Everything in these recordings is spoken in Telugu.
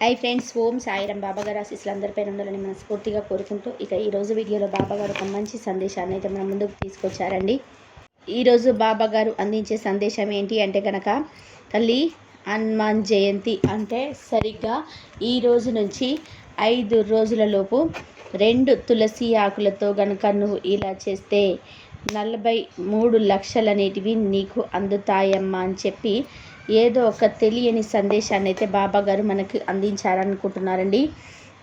హై ఫ్రెండ్స్ ఓం సాయిరం బాబాగారు ఆశీస్సులు అందరిపైన ఉండాలని మనస్ఫూర్తిగా కోరుకుంటూ ఇక ఈరోజు వీడియోలో బాబాగారు ఒక మంచి సందేశాన్ని అయితే మన ముందుకు తీసుకొచ్చారండి. ఈరోజు బాబాగారు అందించే సందేశం ఏంటి అంటే కనుక తల్లి హనుమాన్ జయంతి అంటే సరిగ్గా ఈ రోజు నుంచి ఐదు రోజులలోపు రెండు తులసి ఆకులతో గనుక నువ్వు ఇలా చేస్తే నలభై మూడు లక్షలనేటివి నీకు అందుతాయమ్మా అని చెప్పి ఏదో ఒక తెలియని సందేశాన్ని అయితే బాబా గారు మనకి అందించాలనుకుంటున్నారండి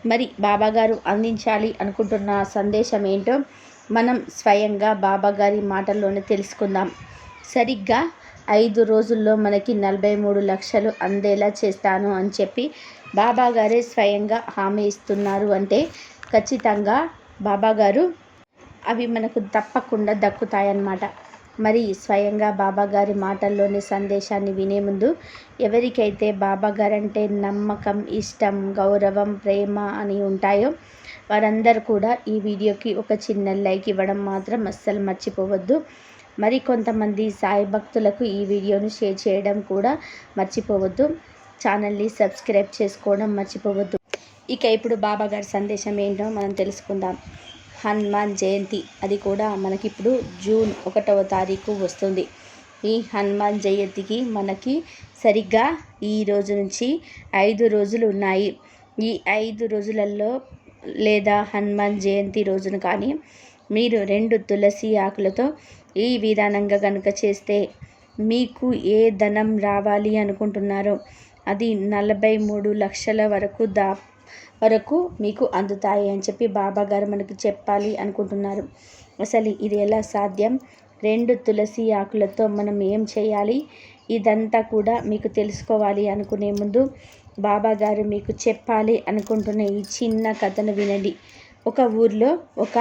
మరి బాబా గారు అందించాలి అనుకుంటున్న సందేశం ఏంటో మనం స్వయంగా బాబా గారి మాటల్లోనే తెలుసుకుందాం. సరిగ్గా ఐదు రోజుల్లో మనకి నలభై మూడు లక్షలు అందేలా చేస్తాను అని చెప్పి బాబా గారే స్వయంగా హామీ ఇస్తున్నారు అంటే ఖచ్చితంగా బాబా గారు అవి మనకు తప్పకుండా దక్కుతాయన్నమాట. మరి స్వయంగా బాబాగారి మాటల్లోని సందేశాన్ని వినే ముందు ఎవరికైతే బాబా గారంటే నమ్మకం ఇష్టం గౌరవం ప్రేమ అని ఉంటాయో వారందరూ కూడా ఈ వీడియోకి ఒక చిన్న లైక్ ఇవ్వడం మాత్రం అస్సలు మర్చిపోవద్దు. మరి కొంతమంది సాయి భక్తులకు ఈ వీడియోను షేర్ చేయడం కూడా మర్చిపోవద్దు. ఛానల్ని సబ్స్క్రైబ్ చేసుకోవడం మర్చిపోవద్దు. ఇక ఇప్పుడు బాబాగారి సందేశం ఏంటో మనం తెలుసుకుందాం. హనుమాన్ జయంతి. అది కూడా మనకిప్పుడు జూన్ ఒకటవ తారీఖు వస్తుంది. ఈ హనుమాన్ జయంతికి మనకి సరిగ్గా ఈ రోజు నుంచి ఐదు రోజులు ఉన్నాయి. ఈ ఐదు రోజులలో లేదా హనుమాన్ జయంతి రోజున కానీ మీరు రెండు తులసి ఆకులతో ఈ విధానంగా కనుక చేస్తే మీకు ఏ ధనం రావాలి అనుకుంటున్నారో అది నలభై మూడు లక్షల వరకు దా వరకు మీకు అందుతాయి అని చెప్పి బాబా గారు మనకు చెప్పాలి అనుకుంటున్నారు. అసలు ఇది ఎలా సాధ్యం? రెండు తులసి ఆకులతో మనం ఏం చేయాలి? ఇదంతా కూడా మీకు తెలుసుకోవాలి అనుకునే ముందు బాబా గారు మీకు చెప్పాలి అనుకుంటున్న ఈ చిన్న కథను వినండి. ఒక ఊర్లో ఒక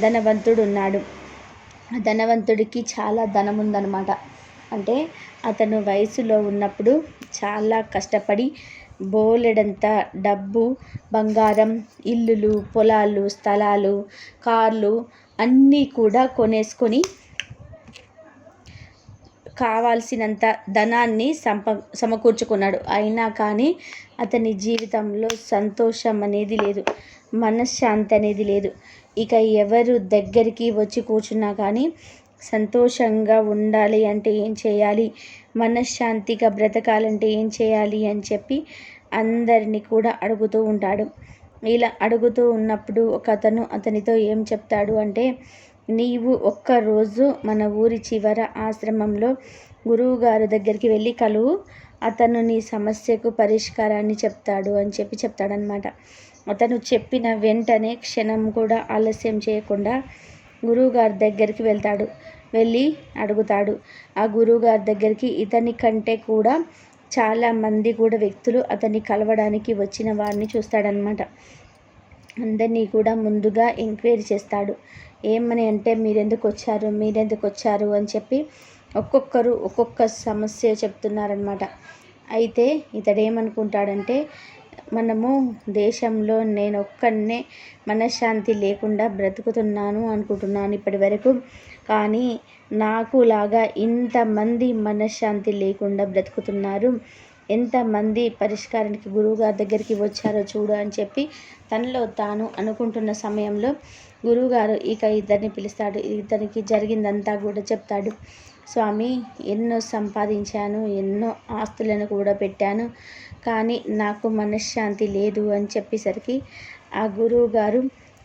ధనవంతుడు ఉన్నాడు. ఆ ధనవంతుడికి చాలా ధనం ఉందన్నమాట. అంటే అతను వయసులో ఉన్నప్పుడు చాలా కష్టపడి బోలెడంత డబ్బు బంగారం ఇల్లులు పొలాలు స్థలాలు కార్లు అన్నీ కూడా కొనేసుకొని కావాల్సినంత ధనాన్ని సంప సమకూర్చుకున్నాడు. అయినా కానీ అతని జీవితంలో సంతోషం అనేది లేదు మనశ్శాంతి అనేది లేదు. ఇక ఎవరు దగ్గరికి వచ్చి కూర్చున్నా కానీ సంతోషంగా ఉండాలి అంటే ఏం చేయాలి? మనశ్శాంతిగా బ్రతకాలంటే ఏం చేయాలి అని చెప్పి అందరినీ కూడా అడుగుతూ ఉంటాడు. ఇలా అడుగుతూ ఉన్నప్పుడు ఒక అతను అతనితో ఏం చెప్తాడు అంటే నీవు ఒక్కరోజు మన ఊరి చివర ఆశ్రమంలో గురువు గారి దగ్గరికి వెళ్ళి కలువు. అతను నీ సమస్యకు పరిష్కారాన్ని చెప్తాడు అని చెప్పి చెప్తాడనమాట అతను చెప్పిన వెంటనే క్షణం కూడా ఆలస్యం చేయకుండా గురువుగారి దగ్గరికి వెళ్తాడు. వెళ్ళి అడుగుతాడు. ఆ గురువుగారి దగ్గరికి ఇతని కంటే కూడా చాలామంది కూడా వ్యక్తులు అతన్ని కలవడానికి వచ్చిన వారిని చూస్తాడనమాట అందరినీ కూడా ముందుగా ఎంక్వైరీ చేస్తాడు. ఏమని అంటే మీరెందుకు వచ్చారు? మీరెందుకు వచ్చారు? అని చెప్పి ఒక్కొక్కరు ఒక్కొక్క సమస్య చెప్తున్నారనమాట అయితే ఇతడేమనుకుంటాడంటే మనము దేశంలో నేను ఒక్కనే మనశ్శాంతి లేకుండా బ్రతుకుతున్నాను అనుకుంటున్నాను. ఇప్పటి వరకు కానీ నాకులాగా ఇంతమంది మనశ్శాంతి లేకుండా బ్రతుకుతున్నారు. ఎంతమంది పరిష్కారానికి గురువుగారి దగ్గరికి వచ్చారో చూడు అని చెప్పి తనలో తాను అనుకుంటున్న సమయంలో గురువుగారు ఇక ఇద్దరిని పిలుస్తాడు. ఇతనికి జరిగిందంతా కూడా చెప్తాడు. స్వామి ఎన్నో సంపాదించాను ఎన్నో ఆస్తులను కూడా పెట్టాను కానీ నాకు మనశ్శాంతి లేదు అని చెప్పేసరికి ఆ గురువుగారు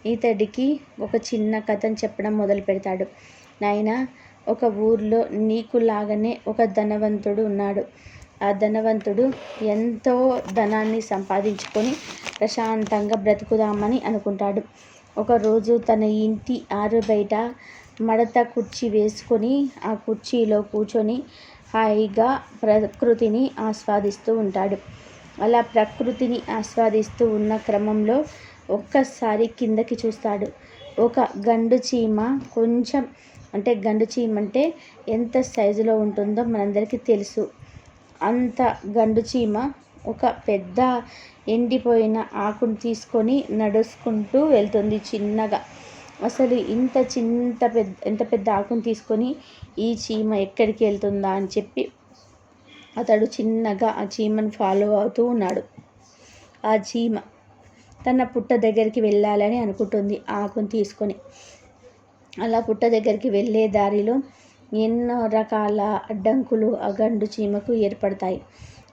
ఇతడికి ఒక చిన్న కథను చెప్పడం మొదలు పెడతాడు నాయన ఒక ఊర్లో నీకు లాగానే ఒక ధనవంతుడు ఉన్నాడు. ఆ ధనవంతుడు ఎంతో ధనాన్ని సంపాదించుకొని ప్రశాంతంగా బ్రతుకుదామని అనుకుంటాడు. ఒకరోజు తన ఇంటి ఆరు బయట మడత కుర్చీ వేసుకొని ఆ కుర్చీలో కూర్చొని హాయిగా ప్రకృతిని ఆస్వాదిస్తూ ఉంటాడు. అలా ప్రకృతిని ఆస్వాదిస్తూ ఉన్న క్రమంలో ఒక్కసారి కిందకి చూస్తాడు. ఒక గండు చీమ కొంచెం అంటే గండు చీమ అంటే ఎంత సైజులో ఉంటుందో మనందరికీ తెలుసు. అంత గండు చీమ ఒక పెద్ద ఎండిపోయిన ఆకును తీసుకొని నడుచుకుంటూ వెళ్తుంది చిన్నగా. అసలు ఇంత చింత పెద్ద ఎంత పెద్ద ఆకును తీసుకొని ఈ చీమ ఎక్కడికి వెళ్తుందా అని చెప్పి అతడు చిన్నగా ఆ చీమను ఫాలో అవుతూ ఉన్నాడు. ఆ చీమ తన పుట్ట దగ్గరికి వెళ్ళాలని అనుకుంటుంది. ఆకుని తీసుకొని అలా పుట్ట దగ్గరికి వెళ్ళే దారిలో ఎన్నో రకాల అడ్డంకులు ఆ గండు చీమకు ఏర్పడతాయి.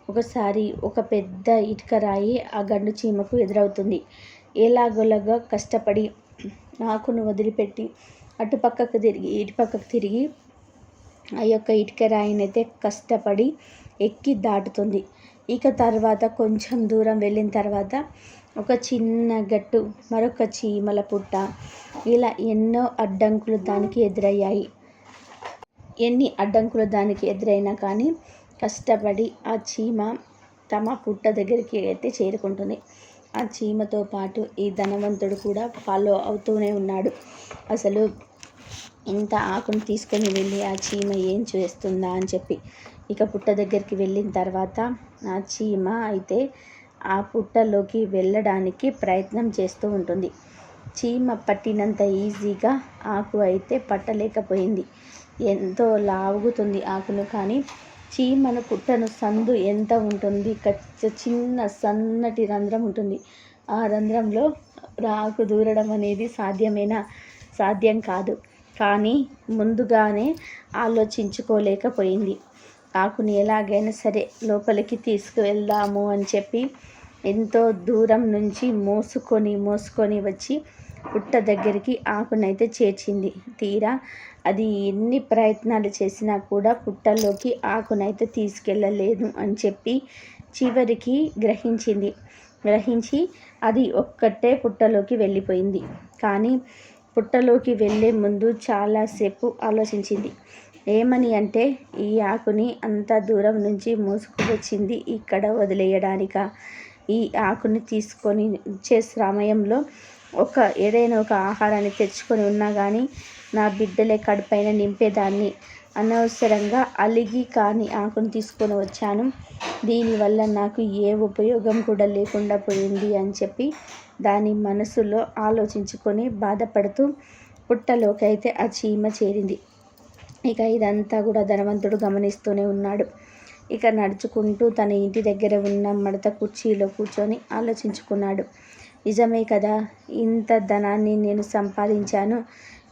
ఒకసారి ఒక పెద్ద ఇటుక రాయి ఆ గండు చీమకు ఎదురవుతుంది. ఎలాగోలాగా కష్టపడి ఆకును వదిలిపెట్టి అటుపక్కకు తిరిగి ఇటుపక్కకు తిరిగి ఆ యొక్క ఇటుక రాయినైతే కష్టపడి ఎక్కి దాటుతుంది. ఇక తర్వాత కొంచెం దూరం వెళ్ళిన తర్వాత ఒక చిన్న గట్టు మరొక చీమల పుట్ట. ఇలా ఎన్నో అడ్డంకులు దానికి ఎదురయ్యాయి. ఎన్ని అడ్డంకులు దానికి ఎదురైనా కానీ కష్టపడి ఆ చీమ తమ పుట్ట దగ్గరికి అయితే చేరుకుంటుంది. ఆ చీమతో పాటు ఈ ధనవంతుడు కూడా ఫాలో అవుతూనే ఉన్నాడు. అసలు ఇంత ఆకును తీసుకొని వెళ్ళి ఆ చీమ ఏం చేస్తుందా అని చెప్పి ఇక పుట్ట దగ్గరికి వెళ్ళిన తర్వాత ఆ చీమ అయితే ఆ పుట్టలోకి వెళ్ళడానికి ప్రయత్నం చేస్తూ ఉంటుంది. చీమ పట్టినంత ఈజీగా ఆకు అయితే పట్టలేకపోయింది. ఎంతో లాగుతుంది ఆకును కానీ చీమను పుట్టను సందు ఎంత ఉంటుంది? చిన్న సన్నటి రంధ్రం ఉంటుంది. ఆ రంధ్రంలో రాకు దూరడం అనేది సాధ్యమేనా? సాధ్యం కాదు. కానీ ముందుగానే ఆలోచించుకోలేకపోయింది. ఆకుని ఎలాగైనా సరే లోపలికి తీసుకువెళ్దాము అని చెప్పి ఎంతో దూరం నుంచి మోసుకొని మోసుకొని వచ్చి పుట్ట దగ్గరికి ఆకునైతే చేర్చింది. తీరా అది ఎన్ని ప్రయత్నాలు చేసినా కూడా పుట్టలోకి ఆకునైతే తీసుకెళ్ళలేదు అని చెప్పి చివరికి గ్రహించింది. గ్రహించి అది ఒక్కటే పుట్టలోకి వెళ్ళిపోయింది. కానీ పుట్టలోకి వెళ్ళే ముందు చాలాసేపు ఆలోచించింది. ఏమని అంటే ఈ ఆకుని అంత దూరం నుంచి మోసుకు వచ్చింది ఇక్కడ వదిలేయడానిక? ఈ ఆకుని తీసుకొని ఇచ్చే సమయంలో ఒక ఏదైనా ఒక ఆహారాన్ని తెచ్చుకొని ఉన్నా కానీ నా బిడ్డలే కడుపైన నింపేదాన్ని. అనవసరంగా అలిగి కానీ ఆకును తీసుకొని వచ్చాను. దీనివల్ల నాకు ఏ ఉపయోగం కూడా లేకుండా పోయింది అని చెప్పి దాని మనసులో ఆలోచించుకొని బాధపడుతూ పుట్టలోకి అయితే ఆ చీమ చేరింది. ఇక ఇదంతా కూడా ధనవంతుడు గమనిస్తూనే ఉన్నాడు. ఇక నడుచుకుంటూ తన ఇంటి దగ్గర ఉన్న మడత కుర్చీలో కూర్చొని ఆలోచించుకున్నాడు. నిజమే కదా ఇంత ధనాన్ని నేను సంపాదించాను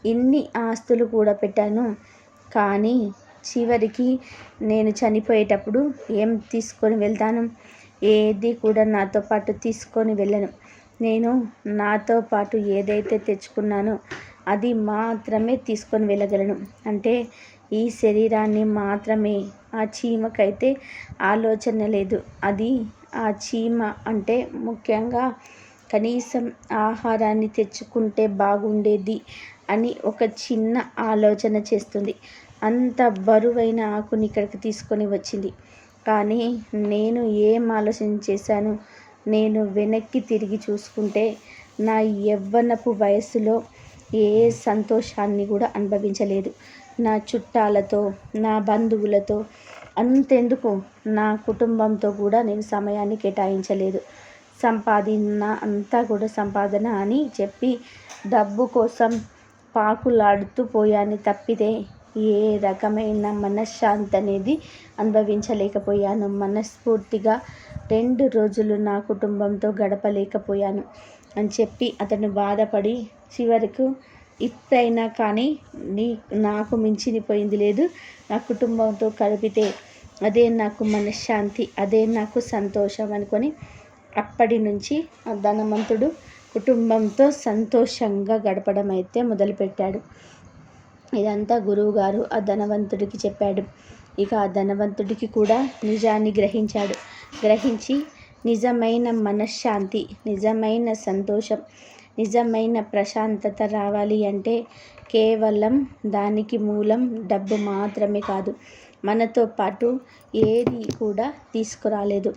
ఇన్ని ఆస్తులు కూడా పెట్టాను. కానీ చివరికి నేను చనిపోయేటప్పుడు ఏం తీసుకొని వెళ్తాను? ఏది కూడా నాతో పాటు తీసుకొని వెళ్ళను. నేను నాతో పాటు ఏదైతే తెచ్చుకున్నానో అది మాత్రమే తీసుకొని వెళ్ళగలను. అంటే ఈ శరీరాన్ని మాత్రమే ఆ చీమకైతే ఆలోచన లేదు. అది ఆ చీమ అంటే ముఖ్యంగా కనీసం ఆహారాన్ని తెచ్చుకుంటే బాగుండేది అని ఒక చిన్న ఆలోచన చేస్తుంది. అంత బరువైన ఆకుని ఇక్కడికి తీసుకొని వచ్చింది. కానీ నేను ఏం ఆలోచన చేశాను? నేను వెనక్కి తిరిగి చూసుకుంటే నా యవ్వనపు వయసులో ఏ సంతోషాన్ని కూడా అనుభవించలేదు. నా చుట్టాలతో నా బంధువులతో. అంతెందుకు? నా కుటుంబంతో కూడా నేను సమయాన్ని కేటాయించలేదు. సంపాదన అంతా కూడా సంపాదన అని చెప్పి డబ్బు కోసం పాకులాడుతూ పోయాను తప్పితే ఏ రకమైన మనశ్శాంతి అనేది అనుభవించలేకపోయాను. మనస్ఫూర్తిగా రెండు రోజులు నా కుటుంబంతో గడపలేకపోయాను అని చెప్పి అతను బాధపడి చివరకు ఇప్పుడైనా కానీ నీ నాకు మించినిపోయింది లేదు. నా కుటుంబంతో కలిపితే అదే నాకు మనశ్శాంతి అదే నాకు సంతోషం అనుకొని అప్పటి నుంచి ఆ ధనవంతుడు కుటుంబంతో సంతోషంగా గడపడం అయితే మొదలుపెట్టాడు. ఇదంతా గురువుగారు ఆ ధనవంతుడికి చెప్పాడు. ఇక ఆ ధనవంతుడికి కూడా నిజాన్ని గ్రహించాడు. గ్రహించి నిజమైన మనశ్శాంతి నిజమైన సంతోషం నిజమైన ప్రశాంతత రావాలి అంటే కేవలం దానికి మూలం డబ్బు మాత్రమే కాదు. మనతో పాటు ఏది కూడా తీసుకురాలేదు.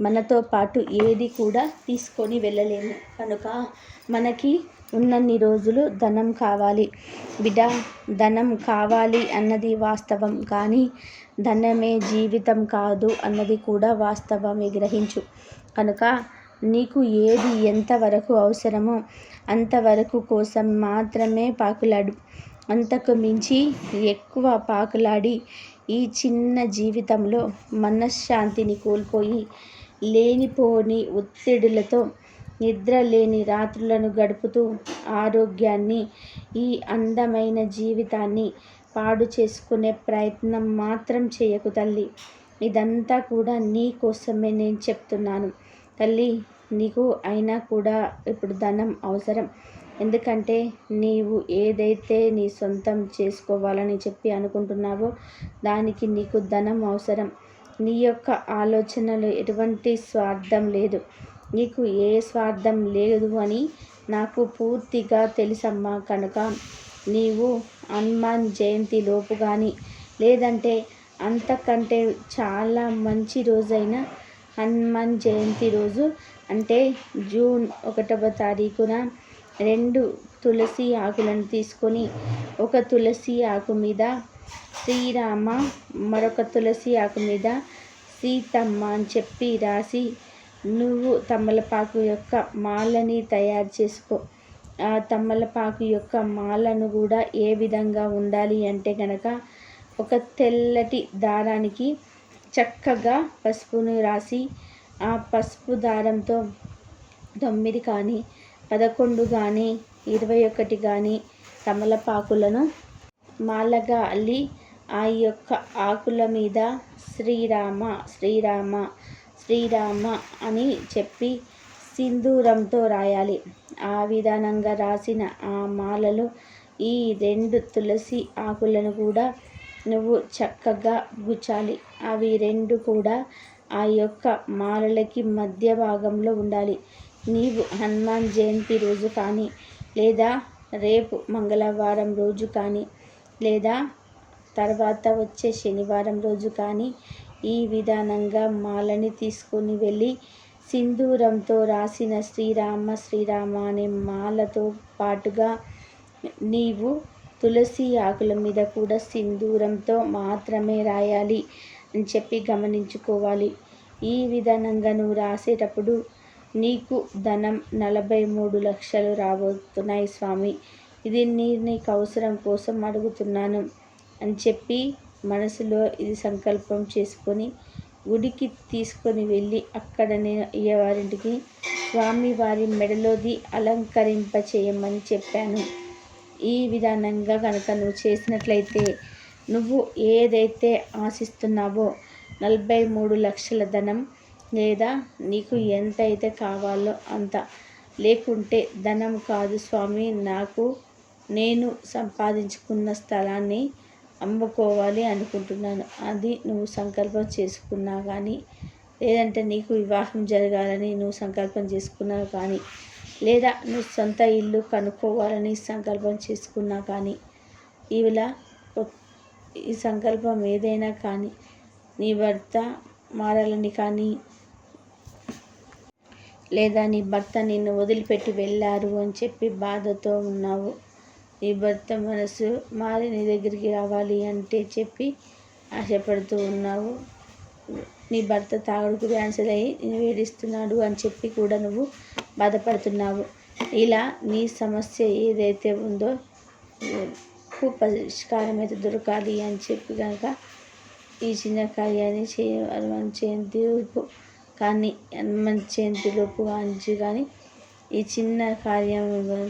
మనతో పాటు ఏది కూడా తీసుకొని వెళ్ళలేము. కనుక మనకి ఉన్నన్ని రోజులు ధనం కావాలి. బిడ్డ ధనం కావాలి అన్నది వాస్తవం. కానీ ధనమే జీవితం కాదు అన్నది కూడా వాస్తవమే గ్రహించు. కనుక నీకు ఏది ఎంతవరకు అవసరమో అంతవరకు కోసం మాత్రమే పాకులాడు. అంతకు మించి ఎక్కువ పాకులాడి ఈ చిన్న జీవితంలో మనశ్శాంతిని కోల్పోయి లేనిపోని ఒత్తిడులతో నిద్ర లేని రాత్రులను గడుపుతూ ఆరోగ్యాన్ని ఈ అందమైన జీవితాన్ని పాడు చేసుకునే ప్రయత్నం మాత్రం చేయకు తల్లి. ఇదంతా కూడా నీ కోసమే నేను చెప్తున్నాను. తల్లి నీకు అయినా కూడా ఇప్పుడు ధనం అవసరం. ఎందుకంటే నీవు ఏదైతే నీ సొంతం చేసుకోవాలని చెప్పి అనుకుంటున్నావో దానికి నీకు ధనం అవసరం. నీ యొక్క ఆలోచనలో ఎటువంటి స్వార్థం లేదు. నీకు ఏ స్వార్థం లేదు అని నాకు పూర్తిగా తెలుసమ్మా కనుక నీవు హనుమాన్ జయంతి లోపు కానీ లేదంటే అంతకంటే చాలా మంచి రోజైన హనుమాన్ జయంతి రోజు అంటే జూన్ ఒకటవ తారీఖున రెండు తులసి ఆకులను తీసుకొని ఒక తులసి ఆకు మీద శ్రీరామ మరొక తులసి ఆకు మీద సీతమ్మ అని చెప్పి రాసి నువ్వు తమలపాకు యొక్క మాలని తయారు చేసుకో. ఆ తమలపాకు యొక్క మాలను కూడా ఏ విధంగా ఉండాలి అంటే కనుక ఒక తెల్లటి దారానికి చక్కగా పసుపును రాసి ఆ పసుపు దారంతో తొమ్మిది కానీ పదకొండు కానీ ఇరవై ఒకటి కానీ తమలపాకులను మాలగా అల్లి ఆ యొక్క ఆకుల మీద శ్రీరామ శ్రీరామ శ్రీరామ అని చెప్పి సింధూరంతో రాయాలి. ఆ విధానంగా రాసిన ఆ మాలలు ఈ రెండు తులసి ఆకులను కూడా నువ్వు చక్కగా గుచ్చాలి. అవి రెండు కూడా ఆ యొక్క మాలలకి మధ్య భాగంలో ఉండాలి. నీవు హనుమాన్ జయంతి రోజు కానీ లేదా రేపు మంగళవారం రోజు కానీ లేదా తర్వాత వచ్చే శనివారం రోజు కానీ ఈ విధానంగా మాలని తీసుకొని వెళ్ళి సింధూరంతో రాసిన శ్రీరామ శ్రీరామ అనే మాలతో పాటుగా నీవు తులసి ఆకుల మీద కూడా సింధూరంతో మాత్రమే రాయాలి అని చెప్పి గమనించుకోవాలి. ఈ విధానంగా నువ్వు రాసేటప్పుడు నీకు ధనం నలభై మూడు లక్షలు రాబోతున్నాయి స్వామి. ఇది నీ నీకు అవసరం కోసం అడుగుతున్నాను అని చెప్పి మనసులో ఇది సంకల్పం చేసుకొని గుడికి తీసుకొని వెళ్ళి అక్కడ నేను అయ్యవారింటికి స్వామివారి మెడలోది అలంకరింప చేయమని చెప్పాను. ఈ విధానంగా కనుక నువ్వు చేసినట్లయితే నువ్వు ఏదైతే ఆశిస్తున్నావో నలభై మూడు లక్షల ధనం లేదా నీకు ఎంత అయితే కావాలో అంత. లేకుంటే ధనం కాదు స్వామి నాకు నేను సంపాదించుకున్న స్థలాన్ని అమ్ముకోవాలి అనుకుంటున్నాను. అది నువ్వు సంకల్పం చేసుకున్నా కానీ లేదంటే నీకు వివాహం జరగాలని నువ్వు సంకల్పం చేసుకున్నా కానీ లేదా నువ్వు సొంత ఇల్లు కనుక్కోవాలని సంకల్పం చేసుకున్నా కానీ ఇలా ఈ సంకల్పం ఏదైనా కానీ నీ భర్త మారాలని కానీ లేదా నీ భర్త నిన్ను వదిలిపెట్టి వెళ్ళారు అని చెప్పి బాధతో ఉన్నావు. నీ భర్త మనసు మారి నీ దగ్గరికి రావాలి అంటే చెప్పి ఆశపడుతూ ఉన్నావు. నీ భర్త తాగుడుకు క్యాన్సర్ అయ్యి వేడిస్తున్నాడు అని చెప్పి కూడా నువ్వు బాధపడుతున్నావు. ఇలా నీ సమస్య ఏదైతే ఉందో పరిష్కారం అయితే దొరకాలి అని చెప్పి కనుక ఈ చిన్న కార్యాన్ని చేయాలి మంచి కానీ మంచి జయంతిలోపు కానీ కానీ ఈ చిన్న కార్యం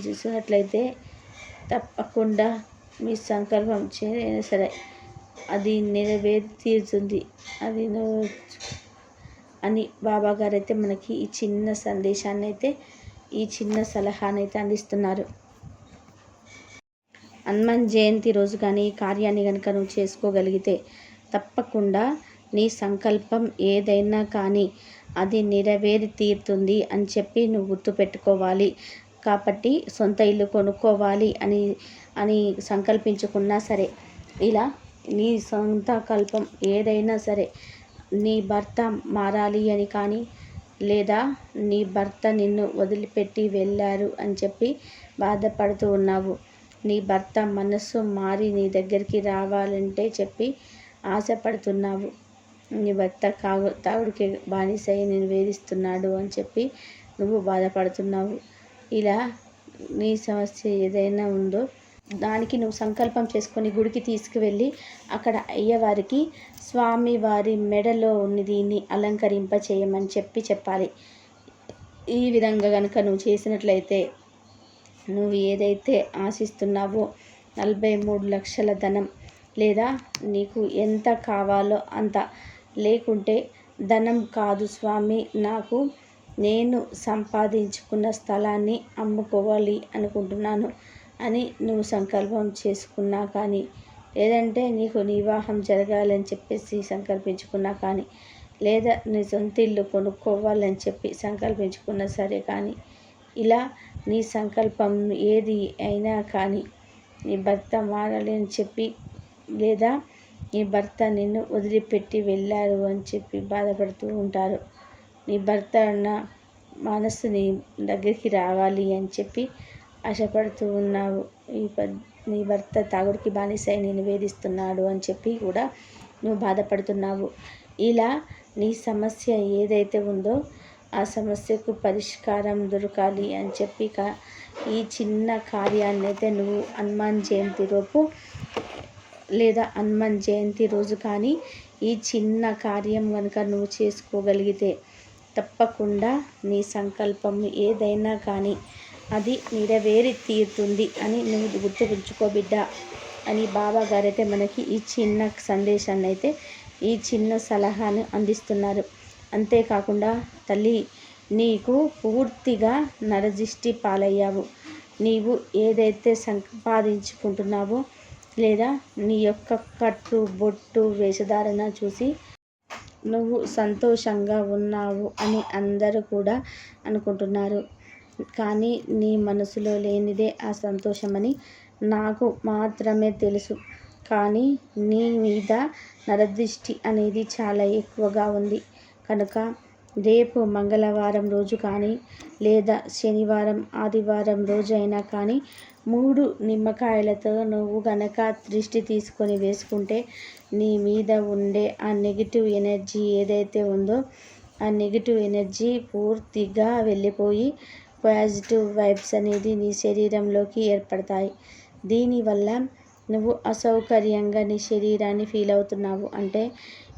చూసినట్లయితే తప్పకుండా మీ సంకల్పం చేయైనా సరే. అది నెరవేరి తీరుతుంది అది అని బాబా గారు అయితే మనకి ఈ చిన్న సందేశాన్ని అయితే ఈ చిన్న సలహాని అయితే అందిస్తున్నారు. హనుమాన్ జయంతి రోజు కానీ ఈ కార్యాన్ని కనుక నువ్వు చేసుకోగలిగితే తప్పకుండా నీ సంకల్పం ఏదైనా కానీ అది నెరవేరి తీరుతుంది అని చెప్పి నువ్వు గుర్తుపెట్టుకోవాలి కాబట్టి సొంత ఇల్లు కొనుక్కోవాలి అని అని సంకల్పించుకున్నా సరే ఇలా నీ సొంత కల్పం ఏదైనా సరే నీ భర్త మారాలి అని కానీ లేదా నీ భర్త నిన్ను వదిలిపెట్టి వెళ్ళారు అని చెప్పి బాధపడుతూ ఉన్నావు. నీ భర్త మనస్సు మారి నీ దగ్గరికి రావాలంటే చెప్పి ఆశపడుతున్నావు. నీ భర్త కాగు తాగుడికి బానిసై నేను వేధిస్తున్నాడు అని చెప్పి నువ్వు బాధపడుతున్నావు. ఇలా నీ సమస్య ఏదైనా ఉందో దానికి నువ్వు సంకల్పం చేసుకొని గుడికి తీసుకువెళ్ళి అక్కడ అయ్యవారికి స్వామివారి మెడలో ఉన్న దీన్ని అలంకరింప చేయమని చెప్పి చెప్పాలి. ఈ విధంగా కనుక నువ్వు చేసినట్లయితే నువ్వు ఏదైతే ఆశిస్తున్నావో నలభై మూడు లక్షల ధనం లేదా నీకు ఎంత కావాలో అంత లేకుంటే ధనం కాదు స్వామి నాకు నేను సంపాదించుకున్న స్థలాన్ని అమ్ముకోవాలి అనుకుంటున్నాను. అని నువ్వు సంకల్పం చేసుకున్నా కానీ లేదంటే నీకు వివాహం జరగాలని చెప్పేసి సంకల్పించుకున్నా కానీ లేదా నీ సొంత ఇల్లు కొనుక్కోవాలని చెప్పి సంకల్పించుకున్నా సరే కానీ ఇలా నీ సంకల్పం ఏది అయినా కానీ నీ భర్త మారాలని చెప్పి లేదా నీ భర్త నిన్ను వదిలిపెట్టి వెళ్ళారు అని చెప్పి బాధపడుతూ ఉంటారు. నీ భర్త నా మనసు నీ దగ్గరికి రావాలి అని చెప్పి ఆశపడుతూ ఉన్నావు. ఈ నీ భర్త తాగుడికి బానిసై నేను వేధిస్తున్నాడు అని చెప్పి కూడా నువ్వు బాధపడుతున్నావు. ఇలా నీ సమస్య ఏదైతే ఉందో ఆ సమస్యకు పరిష్కారం దొరకాలి అని చెప్పి ఈ చిన్న కార్యాన్ని అయితే నువ్వు హనుమాన్ జయంతి రోజు లేదా హనుమాన్ జయంతి రోజు కానీ ఈ చిన్న కార్యం కనుక నువ్వు చేసుకోగలిగితే తప్పకుండా నీ సంకల్పం ఏదైనా కానీ అది నెరవేరి తీరుతుంది అని నువ్వు గుర్తుపెంచుకో బిడ్డ అని బాబా గారైతే మనకి ఈ చిన్న సందేశాన్ని అయితే ఈ చిన్న సలహాను అందిస్తున్నారు. అంతేకాకుండా తల్లి నీకు పూర్తిగా నరదిష్టి పాలయ్యావు. నీవు ఏదైతే సంపాదించుకుంటున్నావో లేదా నీ యొక్క కట్టు బొట్టు వేషధారణ చూసి నువ్వు సంతోషంగా ఉన్నావు అని అందరూ కూడా అనుకుంటున్నారు. కానీ నీ మనసులో లేనిదే ఆ సంతోషమని నాకు మాత్రమే తెలుసు. కానీ నీ మీద నరదృష్టి అనేది చాలా ఎక్కువగా ఉంది. కనుక రేపు మంగళవారం రోజు కానీ లేదా శనివారం ఆదివారం రోజు అయినా కానీ మూడు నిమ్మకాయలతో నువ్వు గనక దృష్టి తీసుకొని వేసుకుంటే నీ మీద ఉండే ఆ నెగిటివ్ ఎనర్జీ ఏదైతే ఉందో ఆ నెగిటివ్ ఎనర్జీ పూర్తిగా వెళ్ళిపోయి పాజిటివ్ వైబ్స్ అనేది నీ శరీరంలోకి ఏర్పడతాయి. దీనివల్ల నువ్వు అసౌకర్యంగా నీ శరీరాన్ని ఫీల్ అవుతున్నావు. అంటే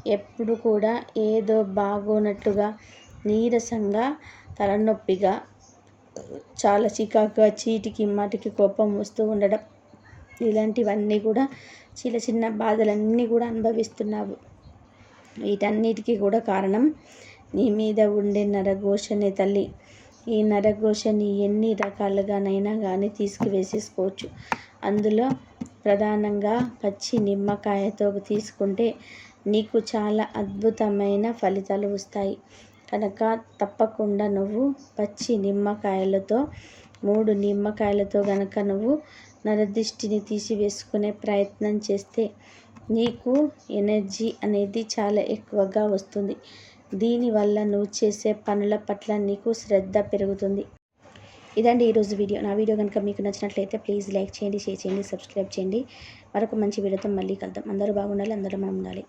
ఎప్పుడు కూడా ఏదో బాగోనట్టుగా నీరసంగా తలనొప్పిగా చాలా చికాకుగా చీటికి మాటికి కోపం వస్తూ ఉండడం ఇలాంటివన్నీ కూడా చిన్న చిన్న బాధలన్నీ కూడా అనుభవిస్తున్నావు. వీటన్నిటికీ కూడా కారణం నీ మీద ఉండే నరఘోషనే తల్లి. ఈ నరఘోషని ఎన్ని రకాలుగానైనా కానీ తీసుకువేసేసుకోవచ్చు. అందులో ప్రధానంగా పచ్చి నిమ్మకాయతో తీసుకుంటే నీకు చాలా అద్భుతమైన ఫలితాలు వస్తాయి. కనుక తప్పకుండా నువ్వు పచ్చి నిమ్మకాయలతో మూడు నిమ్మకాయలతో కనుక నువ్వు నరదిష్టిని తీసివేసుకునే ప్రయత్నం చేస్తే నీకు ఎనర్జీ అనేది చాలా ఎక్కువగా వస్తుంది. దీనివల్ల నువ్వు చేసే పనుల పట్ల నీకు శ్రద్ధ పెరుగుతుంది. ఇదండి ఈరోజు వీడియో. నా వీడియో కనుక మీకు నచ్చినట్లయితే ప్లీజ్ లైక్ చేయండి షేర్ చేయండి సబ్స్క్రైబ్ చేయండి. మరొక మంచి వీడియోతో మళ్ళీ కలుద్దాం. అందరూ బాగుండాలి అందరూ మనం ఉండాలి.